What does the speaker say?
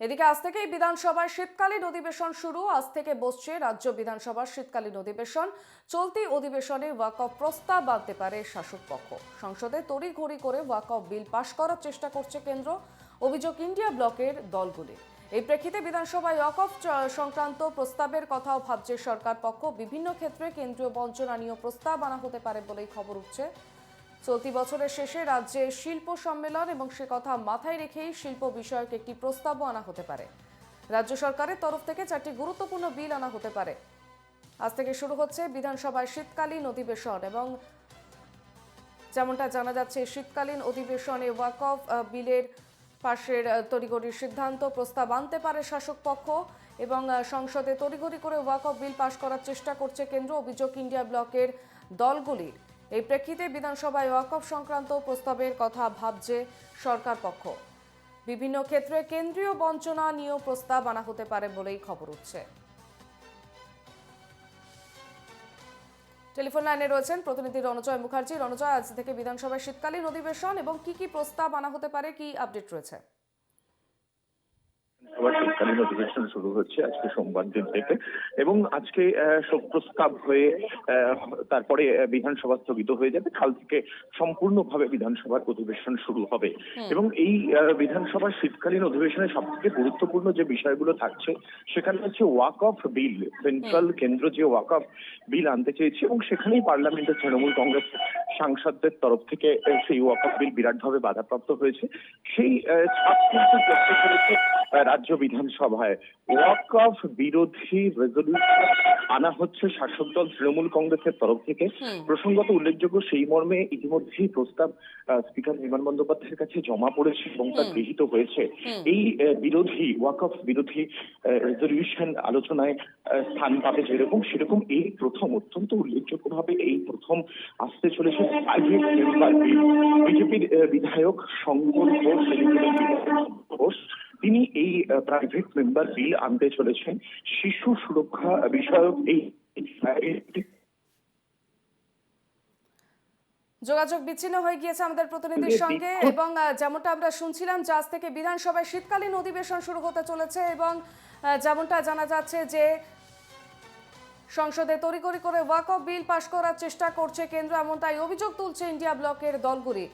এদিকে আজ থেকেই বিধানসভায় শীতকালীন অধিবেশন শুরু। আজ থেকে বসছে রাজ্য বিধানসভার শীতকালীন অধিবেশন। চলতি অধিবেশনে ওয়াকফ প্রস্তাব আনতে পারে শাসক পক্ষ। সংসদে তড়িঘড়ি করে ওয়াকফ বিল পাশ করার চেষ্টা করছে কেন্দ্র। অভিযোগ ইন্ডিয়া ব্লকের দলগুলির। এই প্রেক্ষিতে বিধানসভায় ওয়াকফ সংক্রান্ত প্রস্তাবের কথাও ভাবছে সরকার পক্ষ। বিভিন্ন ক্ষেত্রে কেন্দ্রীয় বঞ্চনা নিয়ে প্রস্তাব আনা হতে পারে বলেই খবর উঠছে চলতি বছরের শেষে রাজ্যে শিল্প সম্মেলন এবং সে কথা মাথায় রেখেই শিল্প বিষয়ক একটি প্রস্তাবও আনা হতে পারে। রাজ্য সরকারের তরফ থেকে চারটি গুরুত্বপূর্ণ বিল আনা হতে পারে। আজ থেকে শুরু হচ্ছে বিধানসভায় শীতকালীন অধিবেশন এবং যেমনটা জানা যাচ্ছে শীতকালীন অধিবেশনে ওয়াকফ আহ, বিলের পাশের তড়িঘড়ির সিদ্ধান্ত প্রস্তাব আনতে পারে শাসক পক্ষ এবং সংসদে তড়িঘড়ি করে ওয়াকফ বিল পাশ করার চেষ্টা করছে কেন্দ্র অভিযোগ ইন্ডিয়া ব্লকের দলগুলির। এই প্রেক্ষিতে বিধানসভায় ওয়াকফ সংক্রান্ত প্রস্তাবের কথা ভাবছে সরকার পক্ষ। বিভিন্ন ক্ষেত্রে কেন্দ্রীয় বঞ্চনা নিয়েও প্রস্তাব আনা হতে পারে বলেই খবর উঠছে। টেলিফোন লাইনে রয়েছেন প্রতিনিধি রণজয় মুখার্জি। রণজয়, আজ থেকে বিধানসভায় শীতকালীন অধিবেশন এবং কি কি প্রস্তাব আনা হতে পারে, কি আপডেট রয়েছে? আবার শীতকালীন অধিবেশন শুরু হচ্ছে আজকে সোমবার দিন থেকে। এবং আজকে শোক প্রস্তাব হয়ে তারপরে বিধানসভা স্থগিত হয়ে যাবে। কাল থেকে সম্পূর্ণভাবে বিধানসভার অধিবেশন শুরু হবে। এবং এই বিধানসভার শীতকালীন অধিবেশনে সব থেকে গুরুত্বপূর্ণ যে বিষয়গুলো থাকছে সেখানে হচ্ছে ওয়াক অফ বিল সেন্ট্রাল কেন্দ্র যে ওয়াক অফ বিল আনতে চেয়েছে এবং সেখানেই পার্লামেন্টের তৃণমূল কংগ্রেস সাংসদদের তরফ থেকে সেই ওয়াক অফ বিল বিরাটভাবে বাধাপ্রাপ্ত হয়েছে। সেই ছাপ কিন্তু করতে করেছে রাজ্য বিধানসভায়। ওয়াক অফ বিরোধী রেজলিউশন আনা হচ্ছে শাসক দল তৃণমূল কংগ্রেসের তরফ থেকে। প্রসঙ্গত উল্লেখযোগ্য সেই মর্মে ইতিমধ্যেই প্রস্তাব স্পিকার বিমান বন্দ্যোপাধ্যায়ের কাছে জমা পড়েছে এবং তা গৃহীত হয়েছে। এই বিরোধী ওয়াক অফ বিরোধী রেজলিউশন আলোচনায় স্থান পাবে যেরকম সেরকম এই প্রথম অত্যন্ত উল্লেখযোগ্যভাবে এই প্রথম আসতে চলেছে। বিজেপির বিধায়ক শঙ্কর ঘোষ ঘোষ তিনি এই প্রাইভেট মেম্বার বিল আনতে চলেছেন। শিশু সুরক্ষা বিষয়ক এই- যোগাযোগ বিচ্ছিন্ন হয়ে গিয়েছে আমাদের প্রতিনিধির সঙ্গে এবং যেমনটা আমরা শুনছিলাম যে আজ থেকে বিধানসভায় শীতকালীন অধিবেশন শুরু হতে চলেছে এবং যেমনটা জানা যাচ্ছে যে সংসদে তড়িঘড়ি করে ওয়াকফ বিল পাশ করার চেষ্টা করছে কেন্দ্র এমন তাই অভিযোগ তুলছে ইন্ডিয়া ব্লকের দলগুলি।